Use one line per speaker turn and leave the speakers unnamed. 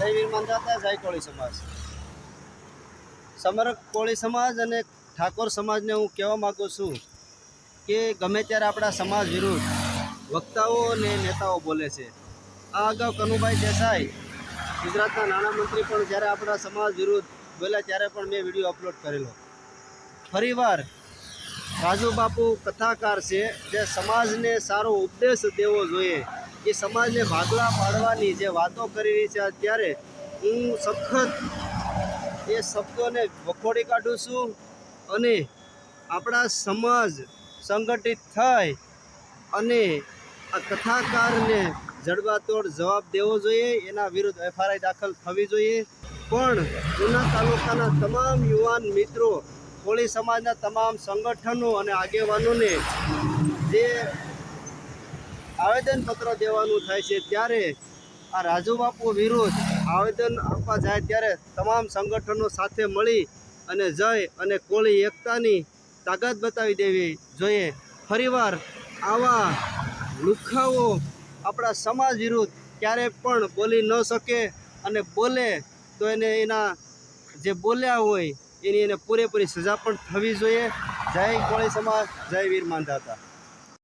જય વીર જય કોળી સમાજ. સમગ્ર કોળી સમાજ અને ઠાકોર સમાજને હું કહેવા માગું છું કે ગમે ત્યારે આપણા સમાજ વિરુદ્ધ વક્તાઓ અને નેતાઓ બોલે છે. આ અગાઉ કનુભાઈ દેસાઈ, ગુજરાતના નાણામંત્રી પણ જ્યારે આપણા સમાજ વિરુદ્ધ બોલ્યા ત્યારે પણ મેં વીડિયો અપલોડ કરેલો. ફરીવાર રાજુ બાપુ કથાકાર છે જે સમાજને સારો ઉપદેશ દેવો જોઈએ. એ સમાજને ભાગલા પાડવાની જે વાતો કરી છે અત્યારે, હું સખત એ શબ્દોને વખોડી કાઢું છું અને આપણા સમાજ સંગઠિત થાય અને આ કથાકારને જડબાતોડ જવાબ દેવો જોઈએ, એના વિરુદ્ધ એફઆરઆઈ દાખલ થવી જોઈએ. પણ જૂના તાલુકાના તમામ યુવાન મિત્રો, કોળી સમાજના તમામ સંગઠનો અને આગેવાનોને જે આવેદનપત્ર દેવાનું થાય છે ત્યારે આ રાજુ બાપુ વિરુદ્ધ આવેદન આપવા જાય ત્યારે તમામ સંગઠનો સાથે મળી અને જય અને કોળી એકતાની તાકાત બતાવી દેવી જોઈએ. ફરીવાર આવા લુખાઓ આપણા સમાજ વિરુદ્ધ ક્યારે પણ બોલી ન શકે અને બોલે તો એને એના જે બોલ્યા હોય એની એને પૂરેપૂરી સજા પણ થવી જોઈએ. જય કોળી સમાજ, જય વીર માંધાતા